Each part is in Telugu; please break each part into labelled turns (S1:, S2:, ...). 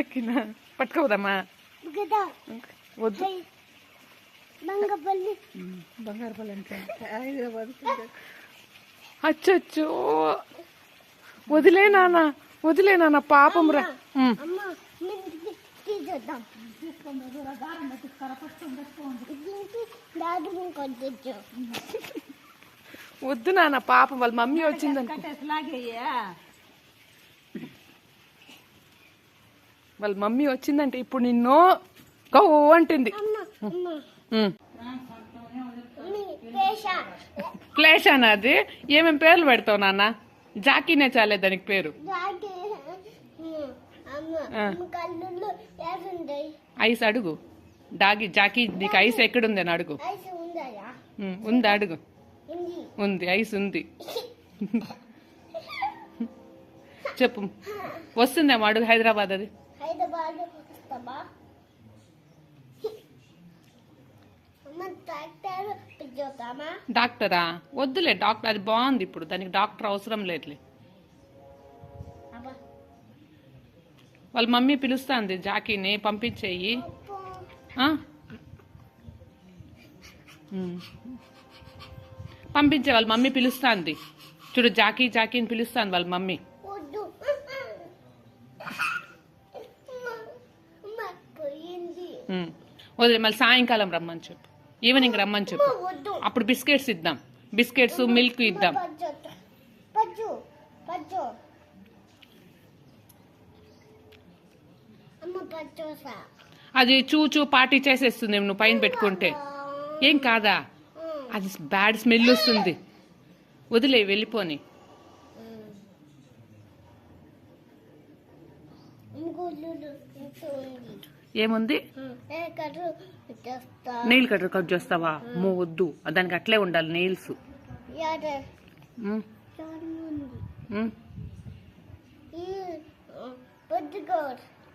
S1: అక్కినా పట్టుకోవదమ్మా
S2: కదా
S1: వద్దు
S2: హై బంగపల్లి
S1: బంగారు పళ్ళు అంటే అచ్చచ్చో వదిలే నాన్న వదిలే నాన్న పాపం రా
S2: నేను
S1: వద్దు నాన్న పాపం వాళ్ళ మమ్మీ వచ్చిందనుకో వాళ్ళ మమ్మీ వచ్చిందంటే ఇప్పుడు నిన్ను గో అంటుంది. క్లేష్ అన్నది ఏమేం పేర్లు పెడతావు నాన్న? జాకీనే చాలే దానికి పేరు. ఐస్ అడుగు. డాగి జాకీ నీకు ఐస్ ఎక్కడుంది అని అడుగు. ఉంది అడుగు.
S2: ఉంది
S1: ఐస్ ఉంది. చెప్పు. వస్తుందేమో అడుగు హైదరాబాద్ అది. డాక్టరా వద్దులే డాక్టర్ అది బాగుంది ఇప్పుడు. దానికి డాక్టర్ అవసరం లేదులే. వాళ్ళ మమ్మీ పిలుస్తాంది జాకీని పంపించేయి. పంపించే వాళ్ళ మమ్మీ పిలుస్తాంది. చూడు జాకీ జాకీని పిలుస్తాంది వాళ్ళ మమ్మీ
S2: వద్దు అమ్మ అమ్మ పోయింది
S1: ఉమ్. వదిలే మళ్ళీ సాయంకాలం రమ్మని చెప్పు. ఈవినింగ్ రమ్మని చెప్పు. అప్పుడు బిస్కెట్స్ ఇద్దాం. బిస్కెట్స్ మిల్క్ ఇద్దాం. అది చూచూ పార్టీ చేసేస్తుంది నువ్వు పైన పెట్టుకుంటే. ఏం కాదా? అది బ్యాడ్ స్మెల్ వస్తుంది. వదిలే వెళ్ళిపోని. ఏముంది? నెయిల్ కట్టర్ కట్ చేస్తావా? మో వద్దు దానికి అట్లే ఉండాలి నెయిల్స్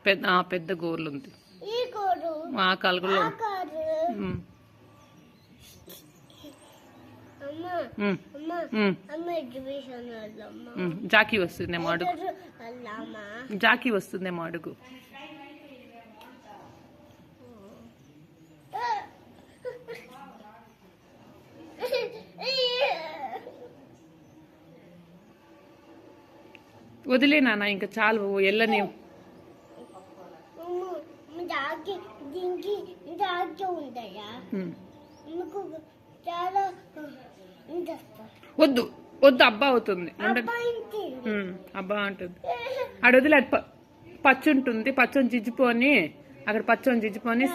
S1: పెద్ద పెద్ద గోర్లు ఉంది. ఆ కలుగులో
S2: అమ్మ.
S1: జాకీ వస్తుందేమో అడుగు. జాకీ వస్తుందేమో అడుగు. వదిలే నాన్న ఇంకా చాలు
S2: దీనికి ఉంటాయా. మీకు చాలా
S1: వద్దు వద్దు అబ్బా అవుతుంది. అబ్బా అంటుంది. ఆడ వదిలే పచ్చి ఉంటుంది పచ్చని జిజ్జిపోని అక్కడ పచ్చని జిజ్జిపోని